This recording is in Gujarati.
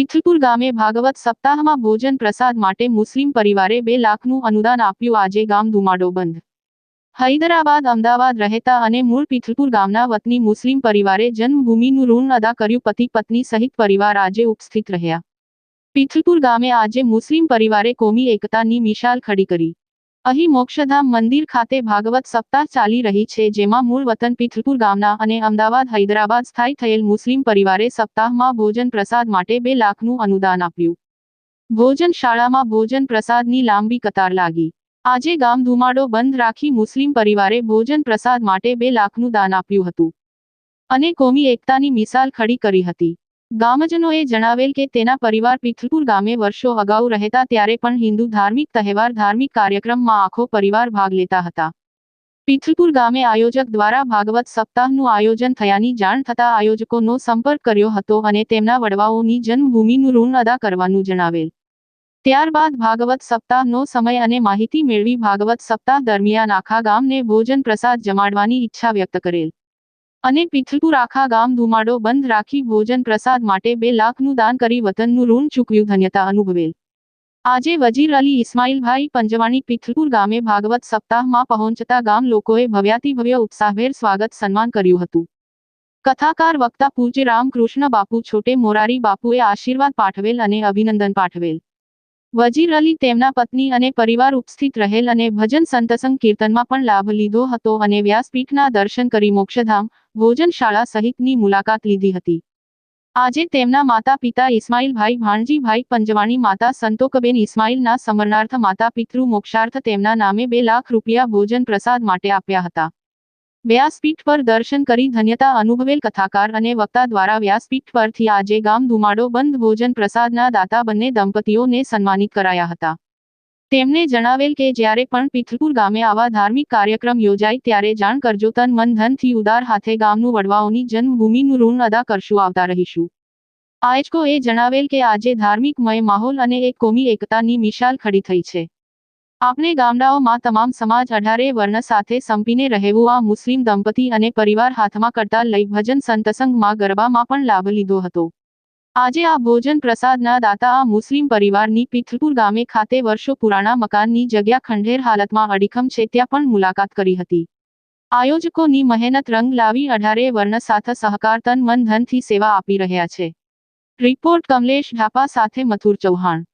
પિથલપુર ગામે ભાગવત સપ્તાહમાં ભોજન પ્રસાદ માટે મુસ્લિમ પરિવારે બે લાખનું અનુદાન આપ્યું. આજે ગામ ધુમાડો બંધ. હૈદરાબાદ, અમદાવાદ રહેતા અને મૂળ પિથલપુર ગામના વતની મુસ્લિમ પરિવારે જન્મભૂમિનું ઋણ અદા કર્યું. પતિ પત્ની સહિત પરિવાર આજે ઉપસ્થિત રહ્યા. પિથલપુર ગામે આજે મુસ્લિમ પરિવારે કોમી એકતાની મિશાલ ખડી કરી. અહીં મોક્ષધામ મંદિર ખાતે ભાગવત સપ્તાહ ચાલી રહી છે, જેમાં મૂળ વતન પિથલપુર ગામના અને અમદાવાદ, હૈદરાબાદ સ્થાયી થયેલ મુસ્લિમ પરિવારે સપ્તાહમાં ભોજન પ્રસાદ માટે બે લાખનું અનુદાન આપ્યું. ભોજન શાળામાં ભોજન પ્રસાદની લાંબી કતાર લાગી. આજે ગામ ધુમાડો બંધ રાખી મુસ્લિમ પરિવારે ભોજન પ્રસાદ માટે બે લાખનું દાન આપ્યું હતું. અને કોમી એકતાની મિસાલ ખડી કરી હતી. ગામજનોએ જણાવેલ કે તેના પરિવાર પિથલપુર ગામે વર્ષો અગાઉ રહેતા ત્યારે પણ હિન્દુ ધાર્મિક તહેવાર ધાર્મિક કાર્યક્રમમાં આખો પરિવાર ભાગ લેતા હતા. પિથલપુર ગામે આયોજક દ્વારા ભાગવત સપ્તાહનું આયોજન થયાની જાણ થતા આયોજકોનો સંપર્ક કર્યો હતો અને તેમના વડવાઓની જન્મભૂમિનું ઋણ અદા કરવાનું જણાવેલ. ત્યારબાદ ભાગવત સપ્તાહનો સમય અને માહિતી મેળવી ભાગવત સપ્તાહ દરમિયાન આખા ગામને ભોજન પ્રસાદ જમાડવાની ઈચ્છા વ્યક્ત કરેલ. અને પિથલપુર આખા ગામ ધુમાડો બંધ રાખી ભોજન પ્રસાદ માટે બે લાખનું દાન કરી વતનનું ઋણ ચૂકવ્યું ધન્યતા અનુભવેલ. આજે વજીર અલી ઇસ્માઇલભાઈ પંજવાણી પિથલપુર ગામે ભાગવત સપ્તાહમાં પહોંચતા ગામ લોકોએ ભવ્યાતિભવ્ય ઉત્સાહભેર સ્વાગત સન્માન કર્યું હતું. કથાકાર વક્તા પૂજ્ય રામકૃષ્ણ બાપુ, છોટે મોરારી બાપુએ આશીર્વાદ પાઠવેલ અને અભિનંદન પાઠવેલ. વજીર અલી તેમના પત્ની અને પરિવાર ઉપસ્થિત રહેલ અને ભજન સંતસંગ કીર્તનમાં પણ લાભ લીધો હતો અને વ્યાસપીઠના દર્શન કરી મોક્ષધામ ભોજનશાળા સહિતની મુલાકાત લીધી હતી. આજે તેમના માતા પિતા ઇસ્માઇલભાઈ ભાણજીભાઈ પંજવાણી માતા સંતોકબેન ઇસ્માઇલના સમરણાર્થ માતા પિતૃ મોક્ષાર્થ તેમના નામે બે લાખ રૂપિયા ભોજન પ્રસાદ માટે આપ્યા હતા. વ્યાસપીઠ પર દર્શન કરી ધન્યતા અનુભવેલ કથાકાર અને વક્તા દ્વારા વ્યાસપીઠ પરથી આજે ગામ ધુમાડો બંધ ભોજન પ્રસાદના દાતા બંને દંપતીઓને સન્માનિત કરાયા હતા. તેમણે જણાવેલ કે જ્યારે પણ પિથલપુર ગામે આવા ધાર્મિક કાર્યક્રમ યોજાય ત્યારે જાણ કરજો, તન મન ધનથી ઉદાર હાથે ગામનું વડવાઓની જન્મભૂમિનું ઋણ અદા કરશું, આવતા રહીશું. આયોજકોએ જણાવેલ કે આજે ધાર્મિકમય માહોલ અને એક કોમી એકતાની મિશાલ ખડી થઈ છે. આપણે ગામડાઓમાં તમામ સમાજ અઢારે વર્ણ સાથે સંપીને રહેવું આ મુસ્લિમ દંપતી અને પરિવાર હાથમાં કરતા લઈ ભજન સંતસંગમાં ગરબામાં પણ લાભ લીધો હતો. આજે આ ભોજન પ્રસાદના દાતા આ મુસ્લિમ પરિવારની પિથલપુર ગામે ખાતે વર્ષો પુરાણા મકાનની જગ્યા ખંડેર હાલતમાં અડીખમ છે ત્યાં પણ મુલાકાત કરી હતી. આયોજકોની મહેનત રંગ લાવી અઢારે વર્ણ સાથે સહકાર તન મન ધનથી સેવા આપી રહ્યા છે. રિપોર્ટ કમલેશ ઢાપા સાથે મથુર ચૌહાણ.